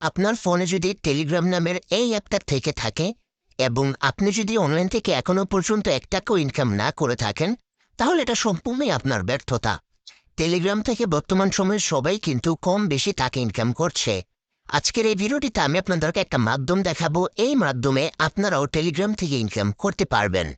আপনার ফোনে যদি টেলিগ্রাম নামের এই অ্যাপটা থেকে থাকে এবং আপনি যদি অনলাইন থেকে এখনও পর্যন্ত এক টাকাও ইনকাম না করে থাকেন, তাহলে এটা সম্পূর্ণই আপনার ব্যর্থতা। টেলিগ্রাম থেকে বর্তমান সময়ে সবাই কিন্তু কম বেশি টাকা ইনকাম করছে। আজকের এই ভিডিওটিতে আমি আপনাদেরকে একটা মাধ্যম দেখাবো। এই মাধ্যমে আপনারাও টেলিগ্রাম থেকে ইনকাম করতে পারবেন।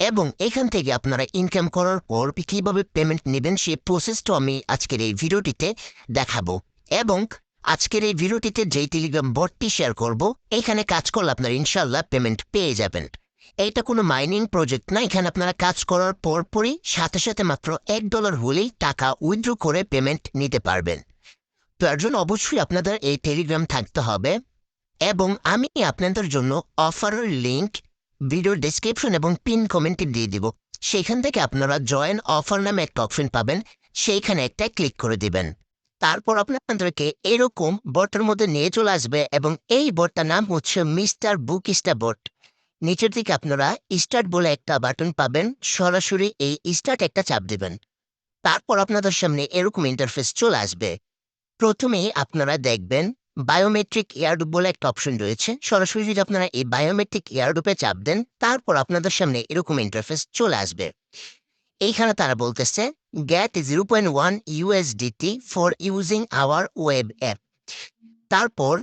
এবং এখান থেকে আপনারা ইনকাম করার পর কীভাবে পেমেন্ট নেবেন সেই প্রসেসটা আমি আজকের এই ভিডিওটিতে দেখাবো। এবং আজকের এই ভিডিওটিতে যেই টেলিগ্রাম বটটি শেয়ার করব এখানে কাজ করলে আপনার ইনশাল্লাহ পেমেন্ট পেয়ে যাবেন। এইটা কোনো মাইনিং প্রজেক্ট না, এখানে আপনারা কাজ করার পরপরই সাথে সাথে মাত্র এক ডলার হলেই টাকা উইথড্র করে পেমেন্ট নিতে পারবেন। তো এর জন্য অবশ্যই আপনাদের এই টেলিগ্রাম থাকতে হবে এবং আমি আপনাদের জন্য অফারের লিঙ্ক ভিডিওর ডিসক্রিপশন এবং পিন কমেন্টে দিয়ে দিব। সেখান থেকে আপনারা জয়েন অফার নামে একটা অপশন পাবেন, সেইখানে একটা ক্লিক করে দিবেন। তারপর আপনাদেরকে এরকম বটের মধ্যে নিয়ে চলে আসবে এবং এই বটটার নাম হচ্ছে মিস্টার বুক স্টার বট। নিচের দিকে আপনারা স্টার্ট বলে একটা বাটন পাবেন, সরাসরি এই স্টার্ট একটা চাপ দেবেন। তারপর আপনাদের সামনে এরকম ইন্টারফেস চলে আসবে। প্রথমে আপনারা দেখবেন বায়োমেট্রিক এয়ারডুপ বলে একটা অপশন রয়েছে। সরাসরি যদি আপনারা এই বায়োমেট্রিক এয়ারডুপে চাপ দেন, তারপর আপনাদের সামনে এরকম ইন্টারফেস চলে আসবে। এইখানে তারা বলতেছে get zero point one USDT for using our web app তারপর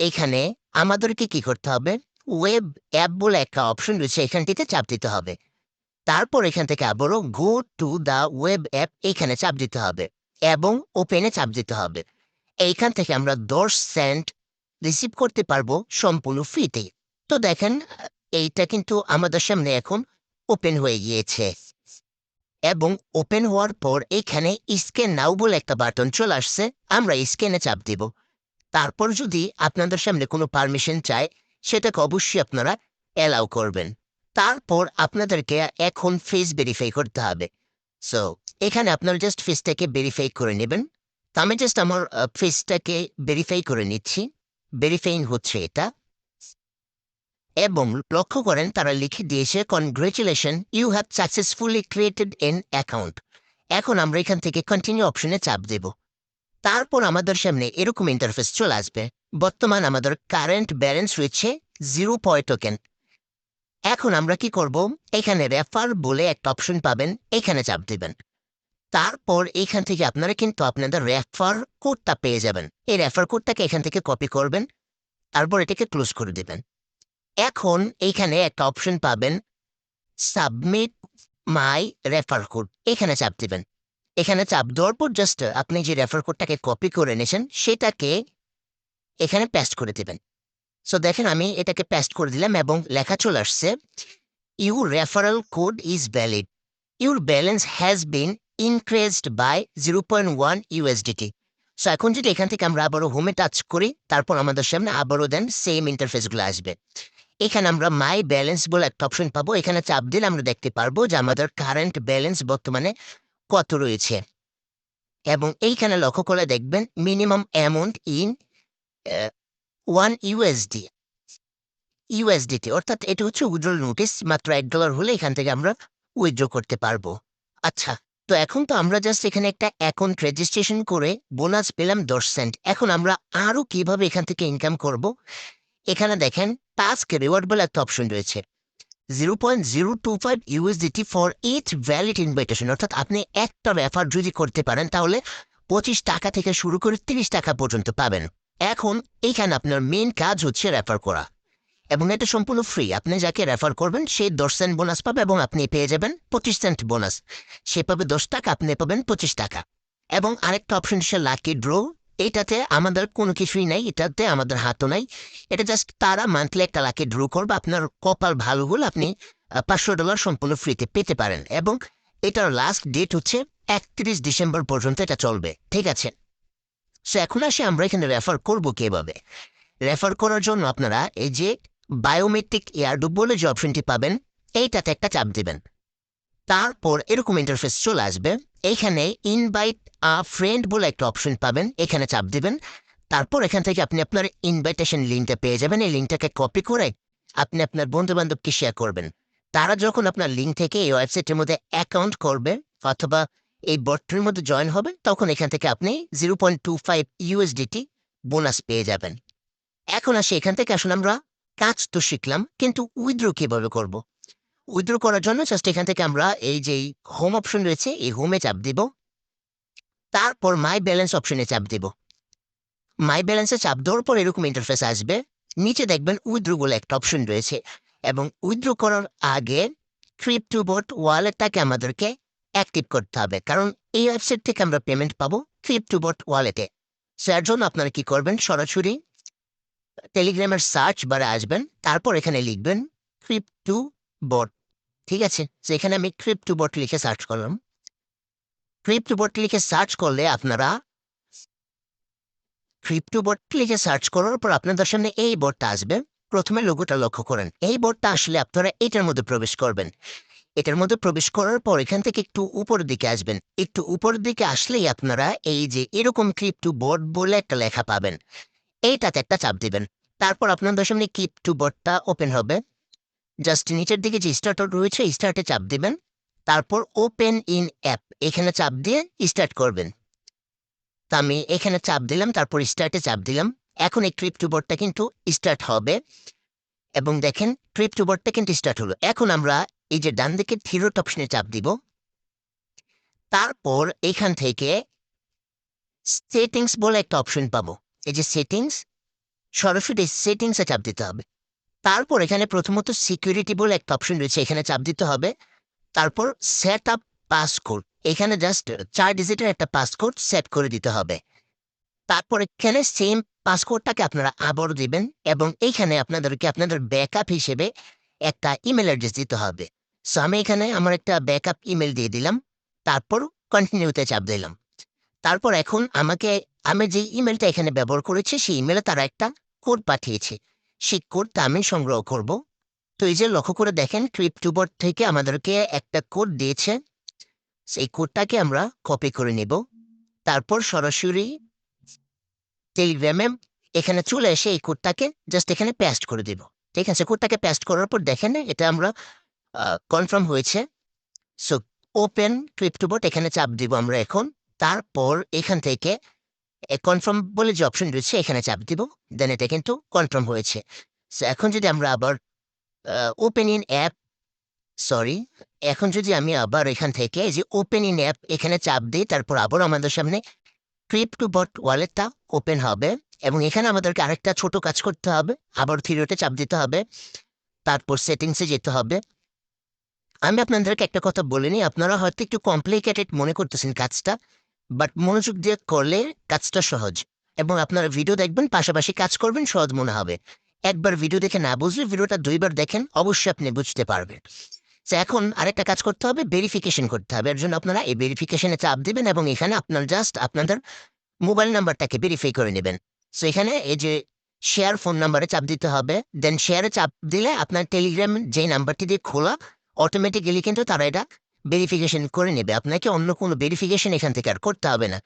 এখানে আমাদেরকে কি করতে হবে? ওয়েব অ্যাপ বলে একটা অপশন রয়েছে, এখানটিতে চাপ দিতে হবে। তারপর এখান থেকে আবারও go to the web app এখানে চাপ দিতে হবে এবং ওপেনে চাপ দিতে হবে। এইখান থেকে আমরা দশ সেন্ট রিসিভ করতে পারব সম্পূর্ণ ফ্রিতে তো দেখেন, এইটা কিন্তু আমাদের সামনে এখন ওপেন হয়ে গিয়েছে। এবং ওপেন হওয়ার পর এখানে স্ক্যান নাও বলে একটা বাটন চলে আসছে, আমরা স্ক্যানে চাপ দিব। তারপর যদি আপনাদের সামনে কোনো পারমিশন চায়, সেটাকে অবশ্যই আপনারা অ্যালাউ করবেন। তারপর আপনাদেরকে এখন ফেস ভেরিফাই করতে হবে। সো এখানে আপনার জাস্ট ফেসটাকে ভেরিফাই করে নেবেন। তো আমি জাস্ট আমার ফেসটাকে ভেরিফাই করে নিচ্ছি। ভেরিফাইং হচ্ছে এটা। এবং লক্ষ্য করেন তারা লিখে দিয়েছে congratulation you have successfully created an account এখন আমরা এখান থেকে কন্টিনিউ অপশনে চাপ দেব। তারপর আমাদের সামনে এরকম ইন্টারফেস চলে আসবে। বর্তমান আমাদের কারেন্ট ব্যালেন্স রয়েছে জিরো পয়েন্ট টোকেন এখন আমরা কি করব? এখানে রেফার বলে একটা অপশন পাবেন, এখানে চাপ দেবেন। তারপর এখান থেকে আপনারা কিন্তু আপনাদের রেফার কোডটা পেয়ে যাবেন। এই রেফার কোডটাকে এখান থেকে কপি করবেন, তারপর এটাকে ক্লোজ করে দেবেন। এখন এইখানে একটা অপশন পাবেন সাবমিট মাই রেফার কোড এখানে চাপ দিবেন। এখানে চাপ দেওয়ার পর জাস্ট আপনি যে রেফার কোডটাকে কপি করে এনেছেন সেটাকে এখানে পেস্ট করে দেবেন। সো দেখেন আমি এটাকে পেস্ট করে দিলাম এবং লেখা চলে আসছে your referral code is valid your balance has been increased by zero point one USDT so এখন যদি এখান থেকে আমরা আবারও হোমে টাচ করি, তারপর আমাদের সামনে আবারও দেন সেম ইন্টারফেসগুলো আসবে। এখানে আমরা মাই ব্যালেন্স বলে একটা অপশন পাবো। এখানে চাপ দিলে আমরা দেখতে পারব যে আমাদের কারেন্ট ব্যালেন্স বর্তমানে কত রয়েছে। এবং এইখানে লক্ষ্য করে দেখবেন minimum amount in one USD USDT অর্থাৎ এটা হচ্ছে উইড্রল নোটিস মাত্র এক ডলার হলে এখান থেকে আমরা উইথড্র করতে পারব। আচ্ছা তো এখন তো আমরা জাস্ট এখানে একটা অ্যাকাউন্ট রেজিস্ট্রেশন করে বোনাস পেলাম দশ সেন্ট এখন আমরা আরও কীভাবে এখান থেকে ইনকাম করব? এখানে দেখেন টাস্ক রিওয়ার্ড বলে একটা অপশন রয়েছে। Zero point zero two five USDT for each valid invitation অর্থাৎ আপনি একটা রেফার যদি করতে পারেন, তাহলে পঁচিশ টাকা থেকে শুরু করে তিরিশ টাকা পর্যন্ত পাবেন। এখন এইখানে আপনার মেন কাজ হচ্ছে রেফার করা। এবং এটা সম্পূর্ণ ফ্রি আপনি যাকে রেফার করবেন, সে দশ সেন্ট বোনাস পাবে এবং আপনি পেয়ে যাবেন পঁচিশ সেন্ট বোনাস সে পাবে দশ টাকা, আপনি পাবেন পঁচিশ টাকা। এবং আরেকটা অপশন হচ্ছে লাকি ড্র এইটাতে আমাদের কোনো কিছুই নাই, এটাতে আমাদের হাতও নাই। এটা জাস্ট তারা মান্থলি একটা লাকি ড্র করবে, আপনার কপাল ভালো হলে আপনি পাঁচশো ডলার সম্পূর্ণ ফ্রিতে পেতে পারেন এবং এটার লাস্ট ডেট হচ্ছে একত্রিশ ডিসেম্বর পর্যন্ত এটা চলবে, ঠিক আছে? সো এখন আসে আমরা এখানে রেফার করব কীভাবে? রেফার করার জন্য আপনারা এই যে বায়োমেট্রিক এয়ারডুব বলে যে অপশনটি পাবেন, এইটাতে একটা চাপ দিবেন। তারপর এরকম ইন্টারফেস চলে আসবে। এখানে ইনভাইট আ ফ্রেন্ড বলে একটা অপশন পাবেন, এখানে চাপ দিবেন। তারপর এখান থেকে আপনি আপনার ইনভাইটেশন লিঙ্কটা পেয়ে যাবেন। এই লিঙ্কটাকে কপি করে আপনি আপনার বন্ধু বান্ধবকে শেয়ার করবেন। তারা যখন আপনার লিঙ্ক থেকে এই ওয়েবসাইটের মধ্যে অ্যাকাউন্ট করবে অথবা এই বটটির মধ্যে জয়েন হবে, তখন এখান থেকে আপনি zero point two five USDT bonus পেয়ে যাবেন। এখন আসি, এখান থেকে আসলে আমরা কাজ তো শিখলাম, কিন্তু উইথড্র কীভাবে করব? উইথড্র করার জন্য জাস্ট এখান থেকে আমরা এই যে হোম অপশন রয়েছে, এই হোমে চাপ দিব। তারপর মাই ব্যালেন্স অপশনে চাপ দেব। মাই ব্যালেন্সে চাপ দেওয়ার পর এরকম ইন্টারফেস আসবে। নিচে দেখবেন উইথড্র বলে একটা অপশন রয়েছে এবং উইথড্র করার আগে ক্রিপ্টো বোট ওয়ালেটটাকে আমাদেরকে অ্যাক্টিভ করতে হবে। কারণ এই ওয়েবসাইট থেকে আমরা পেমেন্ট পাবো ক্রিপ্টো বোট ওয়ালেটে এর জন্য আপনারা কি করবেন? সরাসরি টেলিগ্রামের সার্চ বারে আসবেন। তারপর এখানে লিখবেন ক্রিপ্টো বট ঠিক আছে? তো এখানে আমি ক্রিপ্টো বট লিখে সার্চ করলাম। ক্রিপ্টো বট লিখে সার্চ করলে আপনারা ক্রিপ্টো বট লিখে সার্চ করার পর আপনাদের সামনে এই বোর্ডটা আসবে। প্রথমে লোগোটা লক্ষ্য করেন। এই বোর্ডটা আসলে আপনারা এটার মধ্যে প্রবেশ করবেন। এটার মধ্যে প্রবেশ করার পর এখান থেকে একটু উপরের দিকে আসবেন। একটু উপরের দিকে আসলেই আপনারা এই যে এরকম ক্রিপ্টো বোর্ড বলে একটা লেখা পাবেন। এইটাতে একটা চাপ দিবেন। তারপর আপনাদের সামনে ক্রিপ্টো বোর্ডটা ওপেন হবে। জাস্ট নিচের দিকে যে স্টার্টার রয়েছে স্টার্টে চাপ দিবেন। তারপর ওপেন ইন অ্যাপ এখানে চাপ দিয়ে স্টার্ট করবেন। তা আমি এখানে চাপ দিলাম, তারপর স্টার্টে চাপ দিলাম। এখন এই ক্রিপ্টো বোর্ডটা কিন্তু স্টার্ট হবে। এবং দেখেন ক্রিপ্টো বোর্ডটা কিন্তু স্টার্ট হলো। এখন আমরা এই যে ডান দিকে থিরোট অপশনে চাপ দিব। তারপর এখান থেকে সেটিংস বলে একটা অপশন পাবো। এই যে সেটিংস সরাসরি সেটিংসে চাপ দিতে হবে। তারপর এখানে প্রথমত সিকিউরিটি বলে একটা অপশন রয়েছে, এখানে চাপ দিতে হবে। তারপর সেট আপ পাসকোড এখানে জাস্ট চার ডিজিটের একটা পাসকোড সেট করে দিতে হবে। তারপর এখানে সেম পাসকোডটাকে আপনারা আবার দিবেন এবং এইখানে আপনাদেরকে আপনাদের ব্যাকআপ হিসেবে একটা ইমেল অ্যাড্রেস দিতে হবে। সো আমি এখানে আমার একটা ব্যাকআপ ইমেল দিয়ে দিলাম, তারপর কন্টিনিউতে চাপ দিলাম। তারপর এখন আমাকে, আমি যে ইমেলটা এখানে ব্যবহার করেছি, সেই ইমেলে তারা একটা কোড পাঠিয়েছে। কোডটা আমি সংগ্রহ করব। তো এই যে লক্ষ্য করে দেখেন ক্রিপ্টোবট থেকে আমাদেরকে একটা কোড দিয়েছে। সেই কোডটাকে আমরা কপি করে নেব। তারপর সরাসরি টেলিগ্রামে এখানে চলে এসে এই কোডটাকে জাস্ট এখানে প্যাস্ট করে দেব। ঠিক আছে? কোডটাকে প্যাস্ট করার পর দেখেন, এটা আমরা কনফার্ম হয়েছে। সো ওপেন ক্রিপ্টোবট এখানে চাপ দিব আমরা এখন। তারপর এখান থেকে কনফার্ম বলে যে অপশন রয়েছে, এখানে চাপ দিব দেন এটা কিন্তু কনফার্ম হয়েছে। সো এখন যদি আমরা আবার ওপেন ইন অ্যাপ সরি এখন যদি আমি আবার এখান থেকে যে ওপেন ইন অ্যাপ এখানে চাপ দিই, তারপর আবার আমাদের সামনে ক্রিপ্টো বট ওয়ালেটটা ওপেন হবে, এবং এখানে আমাদেরকে আরেকটা ছোট কাজ করতে হবে, আবার থিরোতে চাপ দিতে হবে, তারপর সেটিংসে যেতে হবে। আমি আপনাদেরকে একটা কথা বলিনি আপনারা হয়তো একটু কমপ্লিকেটেড মনে করতেছেন কাজটা বাট মনোযোগ দিয়ে করলে কাজটা সহজ এবং আপনারা ভিডিও দেখবেন, পাশাপাশি কাজ করবেন, সহজ মনে হবে। একবার ভিডিও দেখে না বুঝলে ভিডিওটা দুইবার দেখেন, অবশ্যই আপনি বুঝতে পারবেন। তো এখন আরেকটা কাজ করতে হবে ভেরিফিকেশন করতে হবে। এর জন্য আপনারা এই ভেরিফিকেশনে চাপ দিবেন এবং এখানে আপনার জাস্ট আপনাদের মোবাইল নাম্বারটাকে ভেরিফাই করে নেবেন। সো এখানে এই যে শেয়ার ফোন নাম্বারে চাপ দিতে হবে দেন শেয়ারে চাপ দিলে আপনার টেলিগ্রাম যে নাম্বারটি দিয়ে খোলা অটোমেটিক্যালি কিন্তু তারা এটা ভেরিফিকেশন করে নেবে। আপনাকে অন্য কোনো ভেরিফিকেশন এখান থেকে আর করতে হবে না।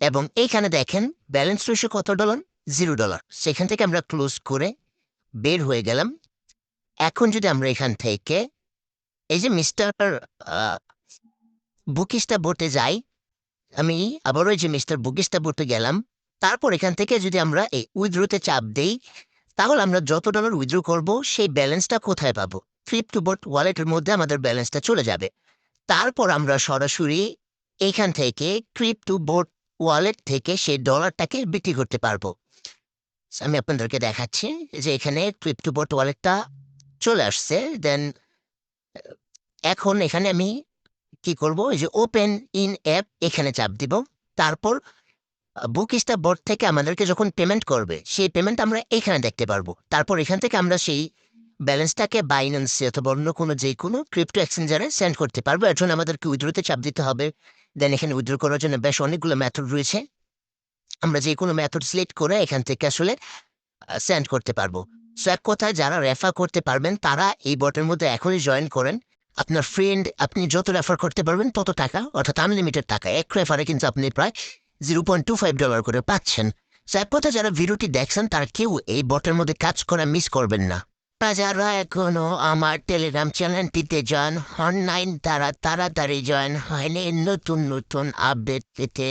এবং এইখানে দেখেন ব্যালেন্স রয়েছে কত ডলার জিরো ডলার সেখান থেকে আমরা ক্লোজ করে বের হয়ে গেলাম। এখন যদি আমরা এখান থেকে, এই যে মিস্টার বুকিস্টা বোর্ডে যাই, আমি আবারও যে মিস্টার বুকিস্টা বোর্ডে গেলাম। তারপর এখান থেকে যদি আমরা এই উইথড্রোতে চাপ দেই, তাহলে আমরা যত ডলার উইথড্রো করব, সেই ব্যালেন্সটা কোথায় পাবো? ক্রিপ্টো বোর্ড ওয়ালেটের মধ্যে আমাদের ব্যালেন্সটা চলে যাবে। তারপর আমরা সরাসরি এখান থেকে ক্রিপ্টো বোর্ড ওয়ালেট থেকে সেই ডলারটাকে বিক্রি করতে পারব। আমি আপনাদেরকে দেখাচ্ছি যে এখানে ক্রিপ্টো বোর্ড ওয়ালেটটা চলে আসছে। দেন এখন এখানে আমি কি করব? এই যে ওপেন ইন অ্যাপ এখানে চাপ দিব। তারপর বুক বুকিস্টা বোর্ড থেকে আমাদেরকে যখন পেমেন্ট করবে, সেই পেমেন্ট আমরা এখানে দেখতে পারব। তারপর এখান থেকে আমরা সেই ব্যালেন্সটাকে বাইন্যান্সে অথবা অন্য কোনো যে কোনো ক্রিপ্টো এক্সচেঞ্জারে সেন্ড করতে পারব। জন্য আমাদেরকে উইথড্রোতে চাপ দিতে হবে। দেন এখানে উইথড্রো করার জন্য বেশ অনেকগুলো মেথড রয়েছে। আমরা যে কোনো মেথড সিলেক্ট করে এখান থেকে আসলে সেন্ড করতে পারব। সো এক কথায় যারা রেফার করতে পারবেন, তারা এই বটের মধ্যে এখনই জয়েন করেন। আপনার ফ্রেন্ড আপনি যত রেফার করতে পারবেন, তত টাকা, অর্থাৎ আনলিমিটেড টাকা। এক রেফারে কিন্তু আপনি প্রায় zero point two five dollar করে পাচ্ছেন। সো এক কথা যারা ভিডিওটি দেখছেন, তারা কেউ এই বটের মধ্যে কাজ করা মিস করবেন না। যারা এখনও আমার টেলিগ্রাম চ্যানেলটিতে জয়েন হন নাইন তারা তাড়াতাড়ি জয়েন হয়নি। নতুন নতুন আপডেট পেতে।